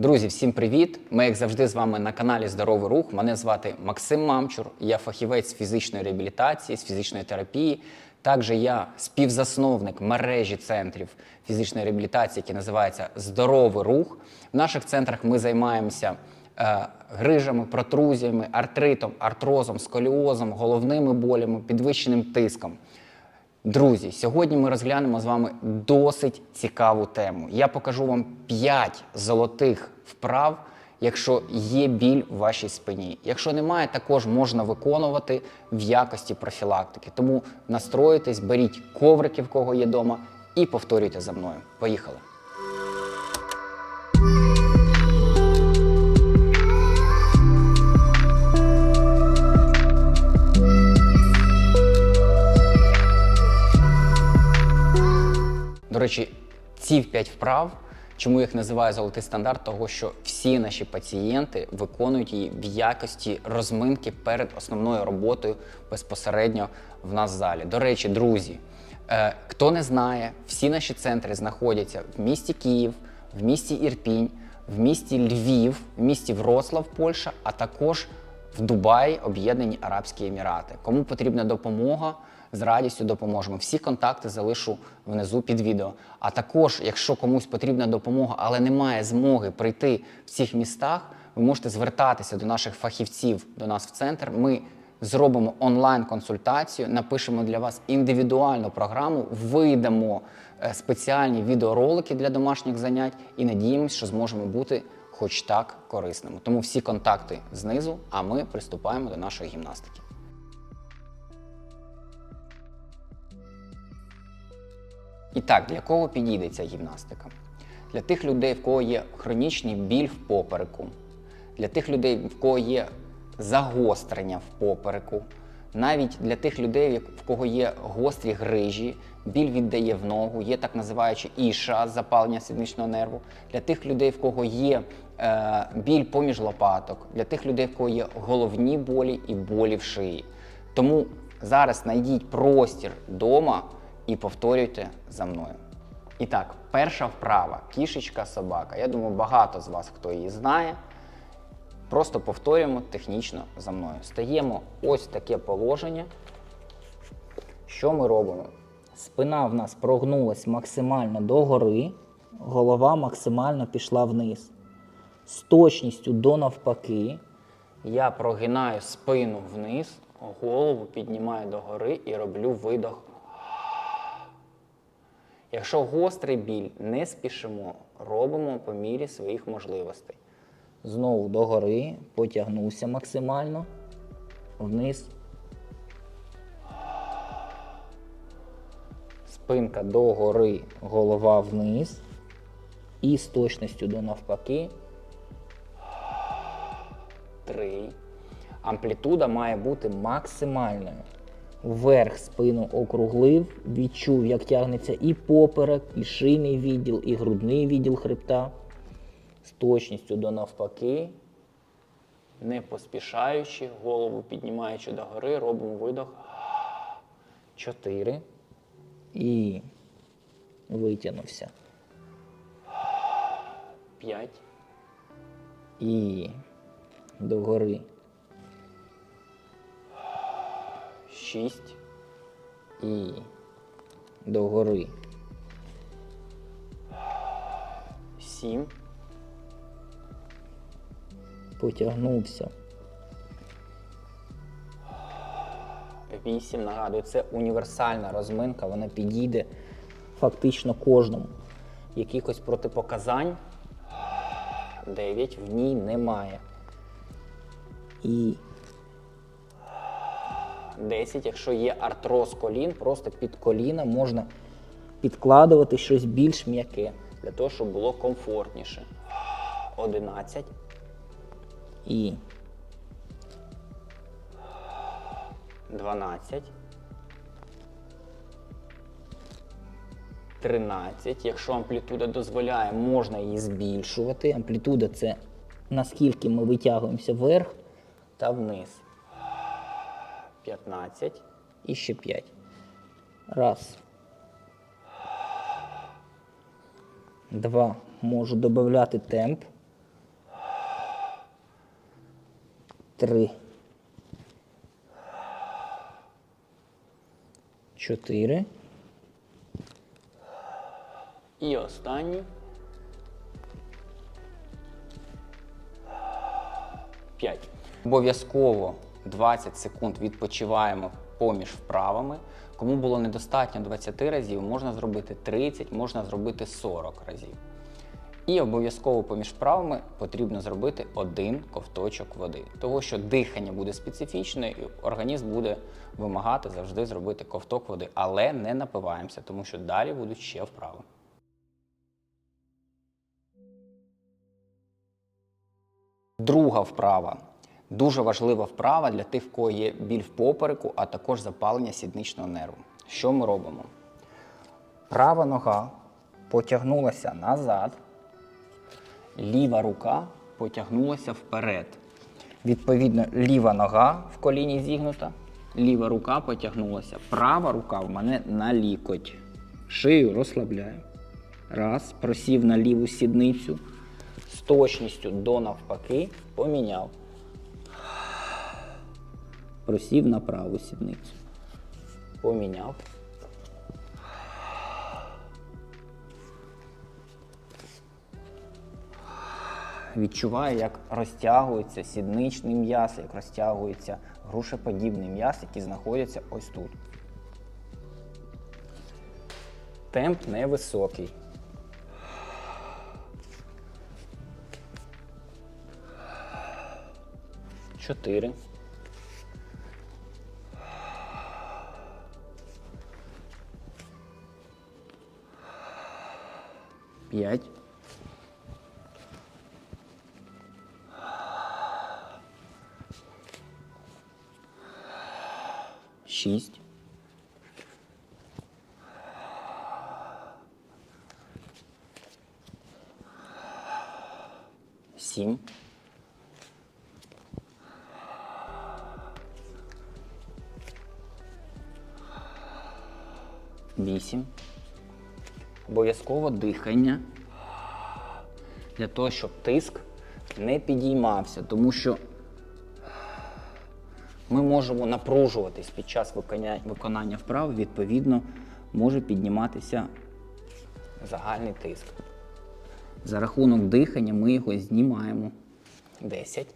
Друзі, всім привіт! Ми, як завжди, з вами на каналі Здоровий Рух. Мене звати Максим Мамчур. Я фахівець фізичної реабілітації, з фізичної терапії. Також я співзасновник мережі центрів фізичної реабілітації, які називаються Здоровий рух. В наших центрах ми займаємося е, грижами, протрузіями, артритом, артрозом, сколіозом, головними болями, підвищеним тиском. Друзі, сьогодні ми розглянемо з вами досить цікаву тему. Я покажу вам 5 золотих вправ, якщо є біль в вашій спині. Якщо немає, також можна виконувати в якості профілактики. Тому настроїтесь, беріть коврики, в кого є вдома, і повторюйте за мною. Поїхали! Речі, ці 5 вправ, чому я їх називаю золотий стандарт, того що всі наші пацієнти виконують її в якості розминки перед основною роботою безпосередньо в нас в залі. До речі, друзі, е, хто не знає, всі наші центри знаходяться в місті Київ, в місті Ірпінь, в місті Львів, в місті Вроцлав, Польща, а також в Дубаї, Об'єднані Арабські Емірати. Кому потрібна допомога, з радістю допоможемо. Всі контакти залишу внизу під відео. А також, якщо комусь потрібна допомога, але немає змоги прийти в цих містах, ви можете звертатися до наших фахівців, до нас в центр. Ми зробимо онлайн-консультацію, напишемо для вас індивідуальну програму, видамо е, спеціальні відеоролики для домашніх занять і надіємося, що зможемо бути хоч так корисними. Тому всі контакти знизу, а ми приступаємо до нашої гімнастики. І так, для кого підійде ця гімнастика? Для тих людей, в кого є хронічний біль в попереку, для тих людей, в кого є загострення в попереку, навіть для тих людей, в кого є гострі грижі, біль віддає в ногу, є так називаючи іша, запалення сідничного нерву, для тих людей, в кого є е, біль поміж лопаток, для тих людей, в кого є головні болі і болі в шиї. Тому зараз знайдіть простір вдома і повторюйте за мною. І так, перша вправа кішечка собака. Я думаю, багато з вас хто її знає. Просто повторюємо технічно за мною. Стаємо ось таке положення. Що ми робимо? Спина в нас прогнулась максимально догори, голова максимально пішла вниз. З точністю до навпаки. Я прогинаю спину вниз, голову піднімаю догори і роблю видох. Якщо гострий біль, не спішимо, робимо по мірі своїх можливостей. Знову догори, потягнувся максимально, вниз. Спинка догори, голова вниз. І з точністю до навпаки. Три. Амплітуда має бути максимальною. Вверх спину округлив, відчув, як тягнеться і поперек, і шийний відділ, і грудний відділ хребта. З точністю до навпаки, не поспішаючи, голову піднімаючи догори, робимо видох. Чотири. І витягнувся. П'ять. І догори. 6 і догори. 7. Потягнувся. 8. Нагадую, це універсальна розминка, вона підійде фактично кожному. Якихось протипоказань 9 в ній немає. І 10, якщо є артроз колін, просто під коліна можна підкладувати щось більш м'яке, для того, щоб було комфортніше. 11. І 12. 13. Якщо амплітуда дозволяє, можна її збільшувати. Амплітуда це наскільки ми витягуємося вверх та вниз. 15 і ще 5. Раз. Два. Можу додати темп. Три. Чотири. І останній. П'ять. Обов'язково 20 секунд відпочиваємо поміж вправами. Кому було недостатньо 20 разів, можна зробити 30, можна зробити 40 разів. І обов'язково поміж вправами потрібно зробити один ковточок води, тому що дихання буде специфічне, і організм буде вимагати завжди зробити ковток води, але не напиваємося, тому що далі будуть ще вправи. Друга вправа. Дуже важлива вправа для тих, в кого є біль в попереку, а також запалення сідничного нерву. Що ми робимо? Права нога потягнулася назад, ліва рука потягнулася вперед. Відповідно, ліва нога в коліні зігнута, ліва рука потягнулася. Права рука в мене на лікоть. Шию розслабляю. Раз, просів на ліву сідницю. З точністю до навпаки поміняв. Просів на праву сідницю. Поміняв. Відчуваю, як розтягується сідничний м'яз, як розтягується грушеподібний м'яз, які знаходяться ось тут. Темп невисокий. Чотири. П'ять. Шість. Сім. Вісім. Обов'язково дихання для того, щоб тиск не підіймався, тому що ми можемо напружуватись під час виконання, вправ, відповідно, може підніматися загальний тиск. За рахунок дихання ми його знімаємо 10.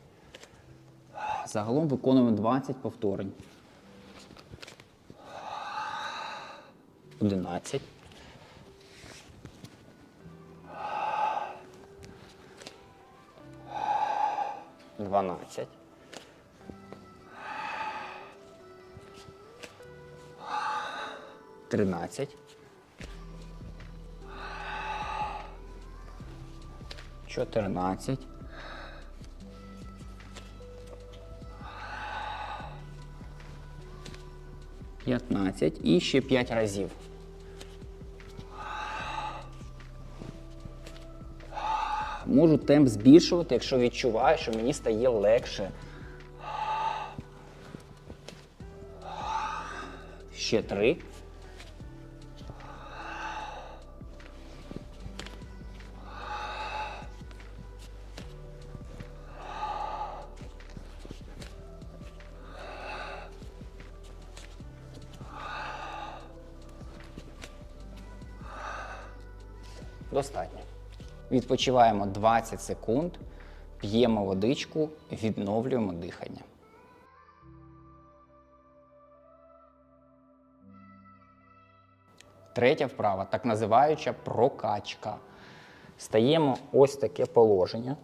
Загалом виконуємо 20 повторень. 11. 12. Тринадцять. Чотирнадцять. П'ятнадцять. І ще п'ять разів. Можу темп збільшувати, якщо відчуваю, що мені стає легше. Ще три. Достатньо. Відпочиваємо 20 секунд, п'ємо водичку, відновлюємо дихання. Третя вправа, так називаюча прокачка. Стаємо ось таке положення.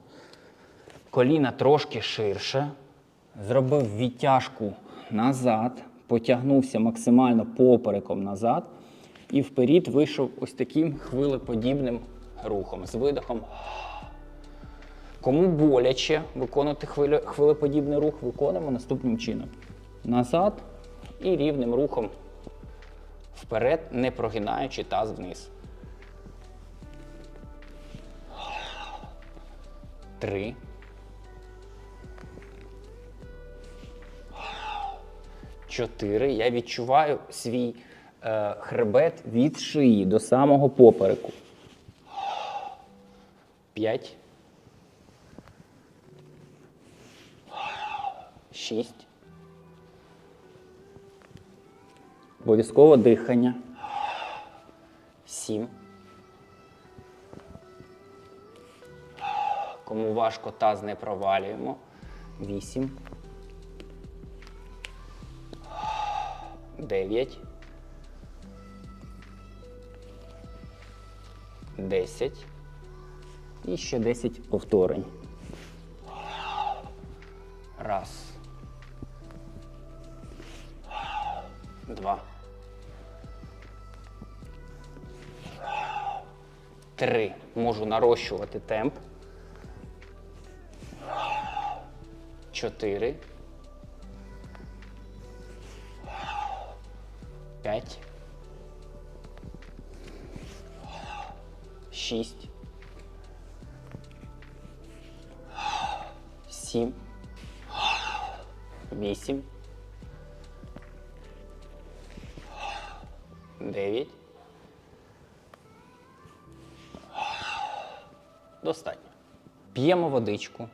Коліна трошки ширше. Зробив відтяжку назад, потягнувся максимально попереком назад і вперед вийшов ось таким хвилеподібним рухом з видихом. Кому боляче виконувати хвиле- хвилеподібний рух, виконуємо наступним чином. Назад і рівним рухом вперед, не прогинаючи таз вниз. Три. Чотири. Я відчуваю свій е, хребет від шиї до самого попереку. П'ять. шість. Обов'язково дихання. Сім. Кому важко таз не провалюємо. Вісім. Дев'ять. Десять. І ще 10 повторень. Раз. Два. Три. Можу нарощувати темп. Чотири. П'ять. Шість. Сім. Вісім. Дев'ять. Достатньо. П'ємо водичку.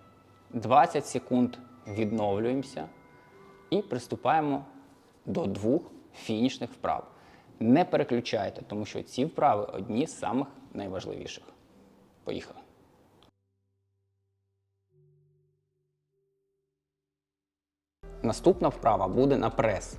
20 секунд відновлюємося і приступаємо до двох фінішних вправ. Не переключайте, тому що ці вправи одні з самих найважливіших. Поїхали. Наступна вправа буде на прес.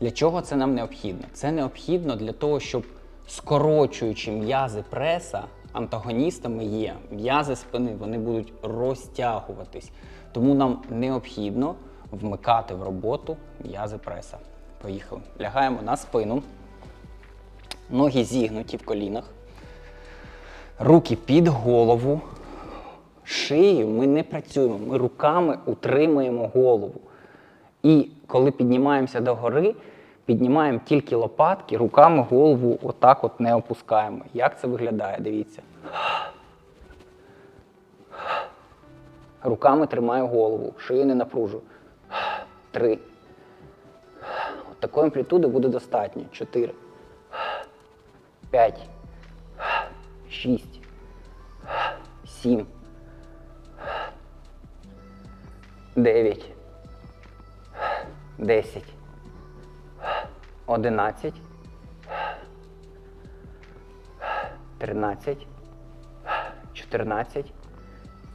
Для чого це нам необхідно? Це необхідно для того, щоб скорочуючи м'язи преса, антагоністами є м'язи спини, вони будуть розтягуватись. Тому нам необхідно вмикати в роботу м'язи преса. Поїхали. Лягаємо на спину, ноги зігнуті в колінах, руки під голову. Шиєю ми не працюємо, ми руками утримуємо голову. І коли піднімаємося до гори, піднімаємо тільки лопатки, руками голову отак от не опускаємо. Як це виглядає? Дивіться. Руками тримаю голову, шию не напружу. Три. От такої амплітуди буде достатньо. Чотири. П'ять. Шість. Сім. Дев'ять. 10, 11, 13, 14,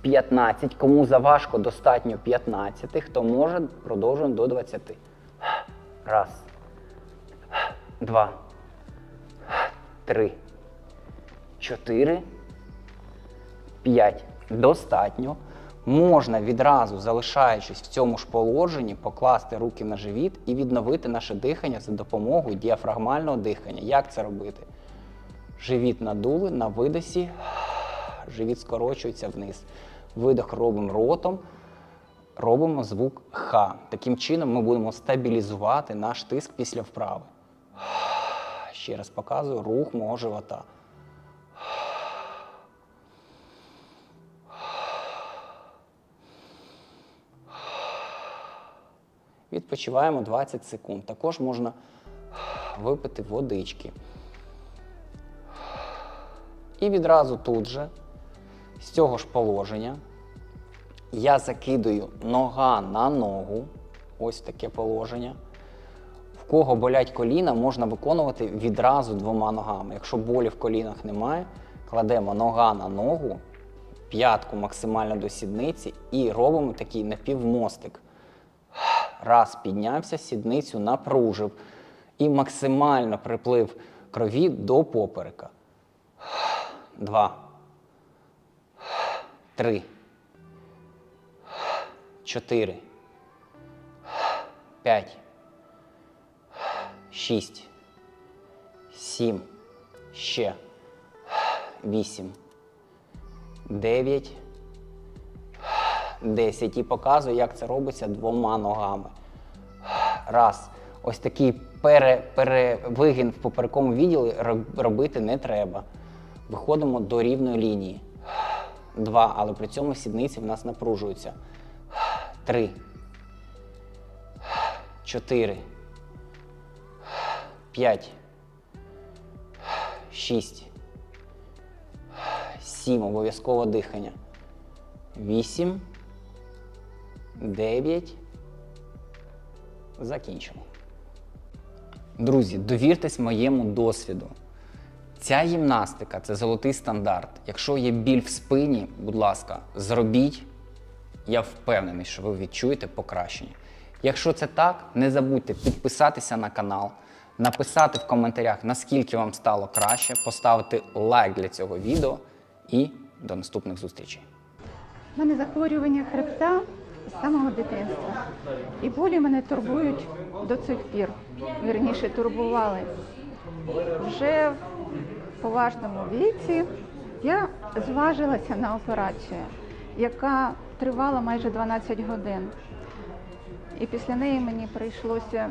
15. Кому заважко достатньо 15, хто може, продовжуємо до 20. Раз, два, три, чотири, п'ять. Достатньо. Можна відразу, залишаючись в цьому ж положенні, покласти руки на живіт і відновити наше дихання за допомогою діафрагмального дихання. Як це робити? Живіт надули на видосі, живіт скорочується вниз. Видох робимо ротом, робимо звук Х. Таким чином ми будемо стабілізувати наш тиск після вправи. Ще раз показую рух мого живота. Відпочиваємо 20 секунд. Також можна випити водички. І відразу тут же, з цього ж положення, я закидую нога на ногу. Ось таке положення. В кого болять коліна, можна виконувати відразу двома ногами. Якщо болі в колінах немає, кладемо нога на ногу, п'ятку максимально до сідниці і робимо такий напівмостик. Раз піднявся, сідницю напружив і максимально приплив крові до поперека. Два. Три. Чотири. П'ять. Шість. Сім. Ще. Вісім. Дев'ять. 10 і показую, як це робиться двома ногами. Раз. Ось такий пере, перевигін в поперековому відділі робити не треба. Виходимо до рівної лінії. Два, але при цьому сідниці в нас напружуються. Три. Чотири. П'ять. Шість. Сім. Обов'язково дихання. Вісім. 9, закінчимо. Друзі, довіртесь моєму досвіду. Ця гімнастика це золотий стандарт. Якщо є біль в спині, будь ласка, зробіть. Я впевнений, що ви відчуєте покращення. Якщо це так, не забудьте підписатися на канал, написати в коментарях, наскільки вам стало краще, поставити лайк для цього відео і до наступних зустрічей. У мене захворювання хребта з самого дитинства. І болі мене турбують до цих пір. Вірніше турбували. Вже в поважному віці я зважилася на операцію, яка тривала майже 12 годин. І після неї мені прийшлося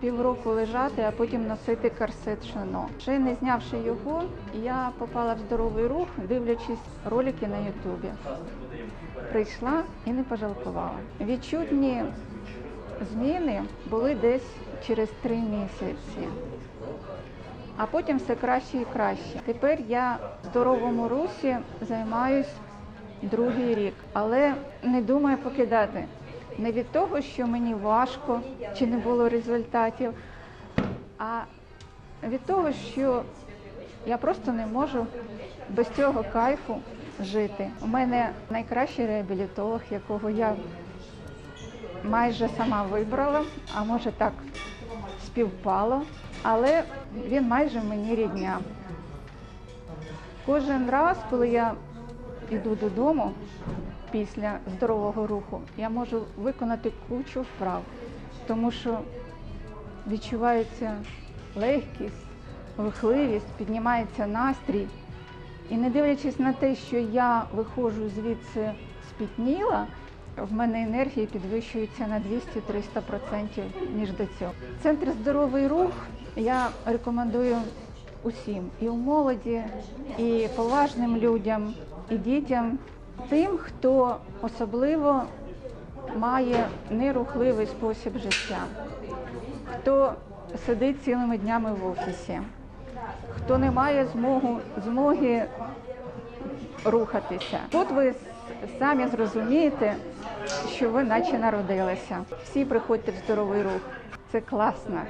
півроку лежати, а потім носити корсет шано. Ще не знявши його, я попала в здоровий рух, дивлячись ролики на Ютубі. Прийшла і не пожалкувала. Відчутні зміни були десь через три місяці. А потім все краще і краще. Тепер я в здоровому русі займаюсь другий рік, але не думаю покидати. Не від того, що мені важко чи не було результатів, а від того, що я просто не можу без цього кайфу жити. У мене найкращий реабілітолог, якого я майже сама вибрала, а може так співпало, але він майже мені рідня. Кожен раз, коли я йду додому після здорового руху, я можу виконати кучу вправ, тому що відчувається легкість, рухливість, піднімається настрій. І не дивлячись на те, що я виходжу звідси спітніла, в мене енергія підвищується на 200-300%, ніж до цього. Центр здоровий рух я рекомендую усім і у молоді, і поважним людям, і дітям, тим, хто особливо має нерухливий спосіб життя, хто сидить цілими днями в офісі, хто не має змогу, змоги рухатися. Тут ви самі зрозумієте, що ви наче народилися. Всі приходьте в здоровий рух. Це класно.